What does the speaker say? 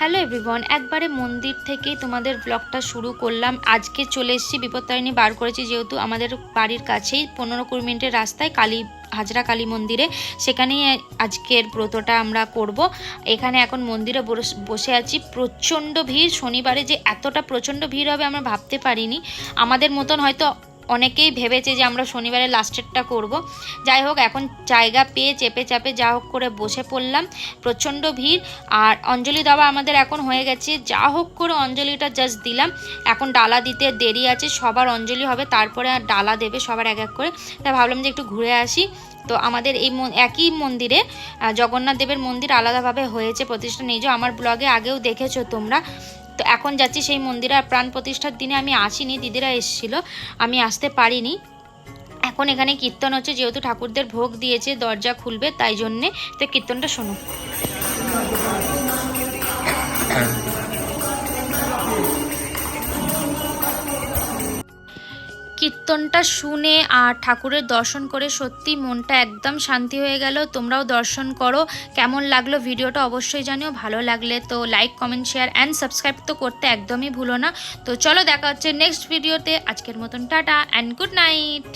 Hello everyone একবারে মন্দির থেকেই তোমাদের ব্লগটা শুরু করলাম। আজকে চলে এসেছি বিপত্তারিণী বার করেছি যেহেতু আমাদের বাড়ির কাছেই পনেরো কুড়ি মিনিটের রাস্তায় কালী, হাজরা কালী মন্দিরে। সেখানেই আজকের ব্রতটা আমরা করব। এখানে এখন মন্দিরে বসে আছি। প্রচণ্ড ভিড়। শনিবারে যে এতটা প্রচণ্ড ভিড় হবে আমরা ভাবতে পারিনি। আমাদের মতন হয়তো অনেকেই ভেবেছে যে আমরা শনিবারে লাস্টেরটা করব। যাই হোক, এখন জায়গা পেয়ে চেপে চাপে যা হোক করে বসে পড়লাম। প্রচণ্ড ভিড়। আর অঞ্জলি দেওয়া আমাদের এখন হয়ে গেছে। যা হোক করে অঞ্জলিটা জাস্ট দিলাম। এখন ডালা দিতে দেরি আছে। সবার অঞ্জলি হবে, তারপরে আর ডালা দেবে সবার এক এক করে। তাই ভাবলাম যে একটু ঘুরে আসি। তো আমাদের এই একই মন্দিরে জগন্নাথ দেবের মন্দির আলাদাভাবে হয়েছে, প্রতিষ্ঠা নিজ আমার ব্লগে আগেও দেখেছ তোমরা। তো এখন যাচ্ছি সেই মন্দিরে আর প্রাণ প্রতিষ্ঠার দিনে আমি আসিনি, দিদিরা এসেছিল, আমি আসতে পারিনি। এখন এখানে কীর্তন হচ্ছে, যেহেতু ঠাকুরদের ভোগ দিয়েছে, দরজা খুলবে, তাই জন্যে, তো কীর্তনটা শোনো। কীর্তনটা শুনে আর ঠাকুরের দর্শন করে সত্যি মনটা একদম শান্তি হয়ে গেল। তোমরাও দর্শন করো। কেমন লাগল ভিডিওটা অবশ্যই জানিও। ভালো লাগলে তো like comment share and subscribe তো করতে একদমই ভুলো না। তো চলো দেখা হচ্ছে নেক্সট ভিডিওতে আজকের মতন টাটা অ্যান্ড গুড নাইট